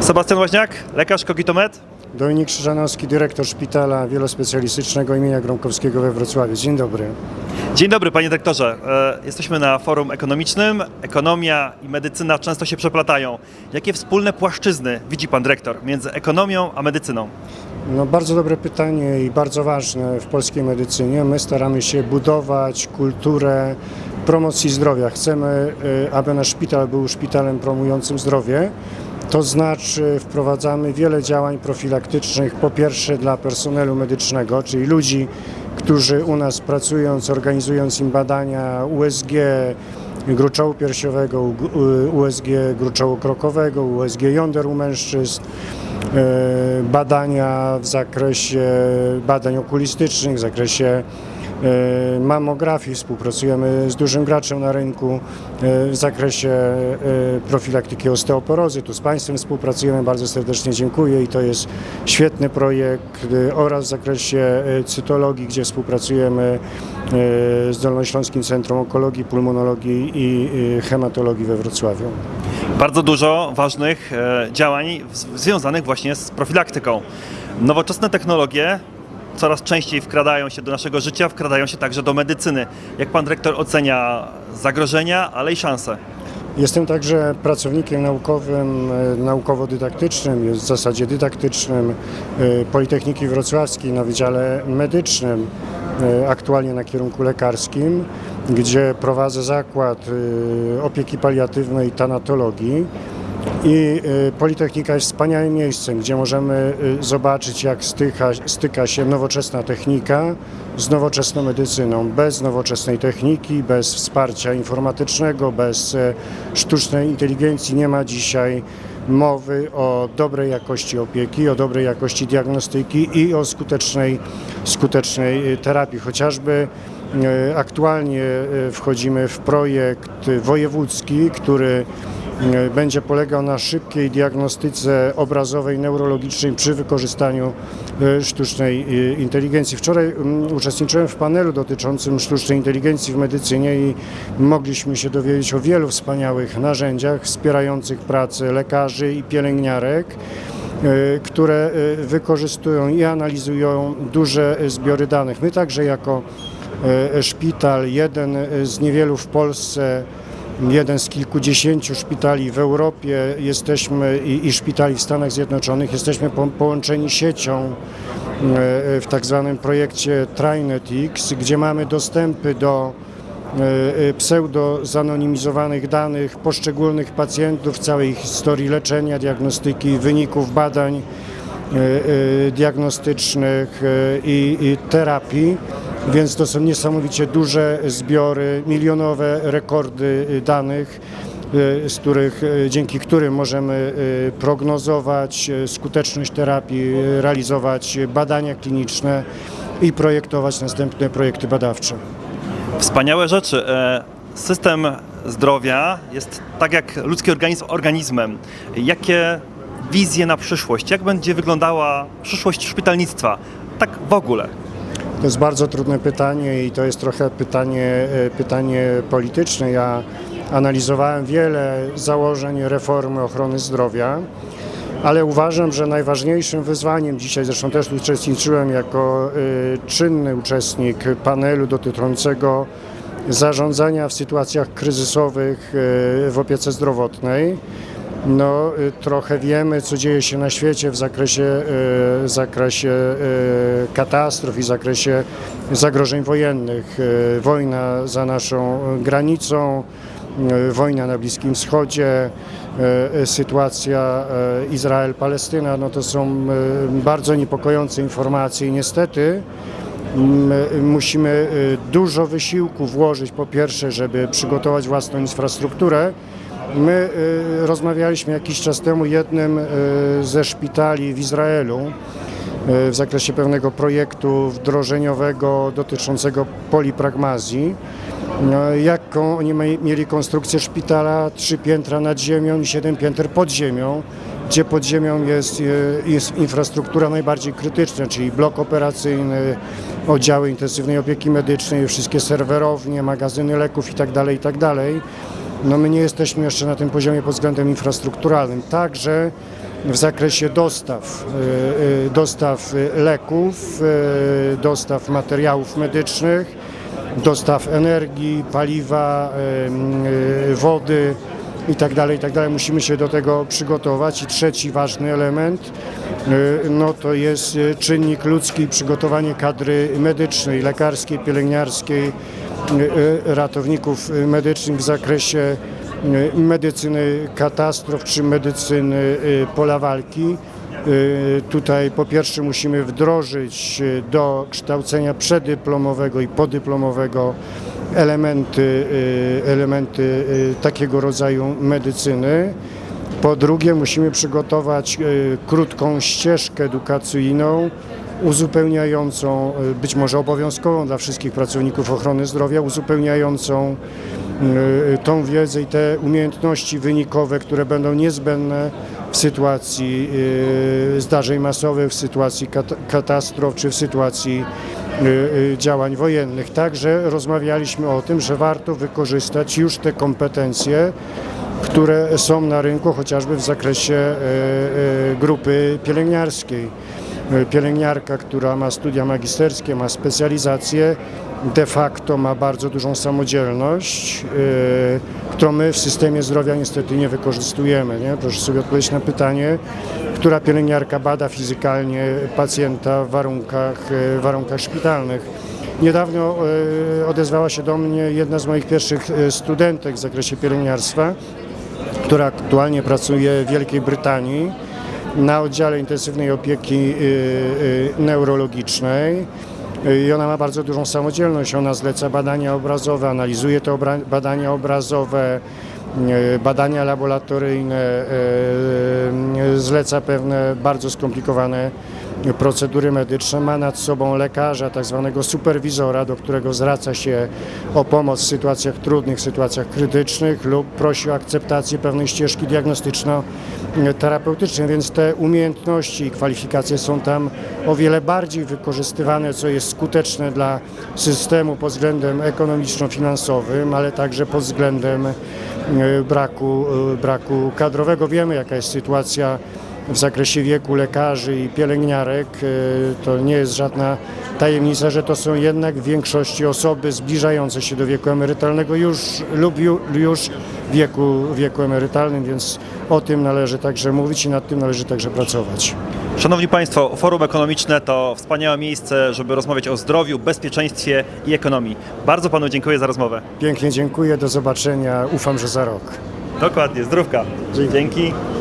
Sebastian Łaźniak, lekarz Kogitomed. Dominik Krzyżanowski, dyrektor szpitala wielospecjalistycznego imienia Gromkowskiego we Wrocławiu. Dzień dobry. Dzień dobry panie dyrektorze. E, Jesteśmy na forum ekonomicznym. Ekonomia i medycyna często się przeplatają. Jakie wspólne płaszczyzny widzi pan dyrektor między ekonomią a medycyną? No, bardzo dobre pytanie i bardzo ważne w polskiej medycynie. My staramy się budować kulturę promocji zdrowia. Chcemy, y, aby nasz szpital był szpitalem promującym zdrowie. To znaczy wprowadzamy wiele działań profilaktycznych, po pierwsze dla personelu medycznego, czyli ludzi, którzy u nas pracując, organizując im badania USG, gruczołu piersiowego, USG gruczołu krokowego, USG jąder u mężczyzn, e, badania w zakresie badań okulistycznych, w zakresie mamografii. Współpracujemy z dużym graczem na rynku e, w zakresie e, profilaktyki osteoporozy. Tu z Państwem współpracujemy, bardzo serdecznie dziękuję i to jest świetny projekt e, oraz w zakresie e, cytologii, gdzie współpracujemy e, z Dolnośląskim Centrum Onkologii, Pulmonologii i e, Hematologii we Wrocławiu. Bardzo dużo ważnych e, działań związanych właśnie z profilaktyką. Nowoczesne technologie coraz częściej wkradają się do naszego życia, wkradają się także do medycyny. Jak pan dyrektor ocenia zagrożenia, ale i szanse? Jestem także pracownikiem naukowym, e, naukowo-dydaktycznym, w zasadzie dydaktycznym e, Politechniki Wrocławskiej na Wydziale Medycznym, e, aktualnie na kierunku lekarskim, gdzie prowadzę zakład opieki paliatywnej i tanatologii. I y, Politechnika jest wspaniałym miejscem, gdzie możemy y, zobaczyć, jak styka, styka się nowoczesna technika z nowoczesną medycyną. Bez nowoczesnej techniki, bez wsparcia informatycznego, bez e, sztucznej inteligencji nie ma dzisiaj mowy o dobrej jakości opieki, o dobrej jakości diagnostyki i o skutecznej, skutecznej y, terapii. Chociażby aktualnie wchodzimy w projekt wojewódzki, który będzie polegał na szybkiej diagnostyce obrazowej, neurologicznej przy wykorzystaniu e, sztucznej e, inteligencji. Wczoraj mm, uczestniczyłem w panelu dotyczącym sztucznej inteligencji w medycynie i mogliśmy się dowiedzieć o wielu wspaniałych narzędziach wspierających pracę lekarzy i pielęgniarek e, które e, wykorzystują i analizują duże e, zbiory danych. My także jako e, szpital, jeden z niewielu w Polsce, jeden z kilkudziesięciu szpitali w Europie. Jesteśmy i, i szpitali w Stanach Zjednoczonych, jesteśmy po, połączeni siecią e, w tak zwanym projekcie TriNetX, gdzie mamy dostępy do e, pseudo zanonimizowanych danych poszczególnych pacjentów, całej historii leczenia, diagnostyki, wyników badań e, e, diagnostycznych e, i, terapii. Więc to są niesamowicie duże zbiory, milionowe rekordy e, danych, e, z których, e, dzięki którym możemy e, prognozować e, skuteczność terapii, e, realizować badania kliniczne i projektować następne projekty badawcze. Wspaniałe rzeczy. E, System zdrowia jest tak jak ludzki organizm organizmem. Jakie wizje na przyszłość? Jak będzie wyglądała przyszłość szpitalnictwa? Tak w ogóle. To jest bardzo trudne pytanie i to jest trochę pytanie, e, pytanie polityczne. Ja analizowałem wiele założeń reformy ochrony zdrowia, ale uważam, że najważniejszym wyzwaniem dzisiaj, zresztą też uczestniczyłem jako e, czynny uczestnik panelu dotyczącego zarządzania w sytuacjach kryzysowych e, w opiece zdrowotnej. No, y, trochę wiemy, co dzieje się na świecie w zakresie, y, w zakresie y, katastrof i zakresie zagrożeń wojennych. Wojna za naszą granicą, wojna na Bliskim Wschodzie, sytuacja Izrael-Palestyna, no to są bardzo niepokojące informacje i niestety My musimy dużo wysiłku włożyć, po pierwsze, żeby przygotować własną infrastrukturę. My y, rozmawialiśmy jakiś czas temu jednym y, ze szpitali w Izraelu y, w zakresie pewnego projektu wdrożeniowego dotyczącego polipragmazji. No, Jaką oni mie- mieli konstrukcję szpitala? Trzy piętra nad ziemią i siedem pięter pod ziemią, gdzie pod ziemią jest, jest infrastruktura najbardziej krytyczna, czyli blok operacyjny, oddziały intensywnej opieki medycznej, wszystkie serwerownie, magazyny leków itd. itd. No my nie jesteśmy jeszcze na tym poziomie pod względem infrastrukturalnym. Także w zakresie dostaw, y, y, dostaw y, leków, dostaw materiałów medycznych, dostaw energii, paliwa, wody itd., itd. Musimy się do tego przygotować. I trzeci ważny element no to jest czynnik ludzki, przygotowanie kadry medycznej, lekarskiej, pielęgniarskiej, ratowników y, medycznych w zakresie y, medycyny katastrof czy medycyny y, pola walki. Y, Tutaj po pierwsze musimy wdrożyć y, do kształcenia przedyplomowego i podyplomowego elementy, y, elementy y, takiego rodzaju medycyny. Po drugie musimy przygotować y, krótką ścieżkę edukacyjną uzupełniającą, y, być może obowiązkową dla wszystkich pracowników ochrony zdrowia, uzupełniającą y, tą wiedzę i te umiejętności wynikowe, które będą niezbędne w sytuacji zdarzeń masowych, w sytuacji kat- katastrof czy w sytuacji działań wojennych. Także rozmawialiśmy o tym, że warto wykorzystać już te kompetencje, które są na rynku, chociażby w zakresie e, e, grupy pielęgniarskiej. E, Pielęgniarka, która ma studia magisterskie, ma specjalizację, de facto ma bardzo dużą samodzielność, e, którą my w systemie zdrowia niestety nie wykorzystujemy. Nie? Proszę sobie odpowiedzieć na pytanie, która pielęgniarka bada fizykalnie pacjenta w warunkach, e, warunkach szpitalnych. Niedawno odezwała się do mnie jedna z moich pierwszych studentek w zakresie pielęgniarstwa, która aktualnie pracuje w Wielkiej Brytanii na oddziale intensywnej opieki y, y, neurologicznej. I ona ma bardzo dużą samodzielność. Ona zleca badania obrazowe, analizuje te obra- badania obrazowe, y, badania laboratoryjne, zleca pewne bardzo skomplikowane procedury medyczne. Ma nad sobą lekarza, tak zwanego superwizora, do którego zwraca się o pomoc w sytuacjach trudnych, sytuacjach krytycznych lub prosi o akceptację pewnej ścieżki diagnostyczno-terapeutycznej, więc te umiejętności i kwalifikacje są tam o wiele bardziej wykorzystywane, co jest skuteczne dla systemu pod względem ekonomiczno-finansowym, ale także pod względem e, braku, e, braku kadrowego. Wiemy, jaka jest sytuacja w zakresie wieku lekarzy i pielęgniarek. E, To nie jest żadna tajemnica, że to są jednak w większości osoby zbliżające się do wieku emerytalnego już lub ju, już w wieku, wieku emerytalnym, więc o tym należy także mówić i nad tym należy także pracować. Szanowni Państwo, Forum Ekonomiczne to wspaniałe miejsce, żeby rozmawiać o zdrowiu, bezpieczeństwie i ekonomii. Bardzo Panu dziękuję za rozmowę. Pięknie dziękuję, do zobaczenia, ufam, że za rok. Dokładnie, zdrówka. Dzięki.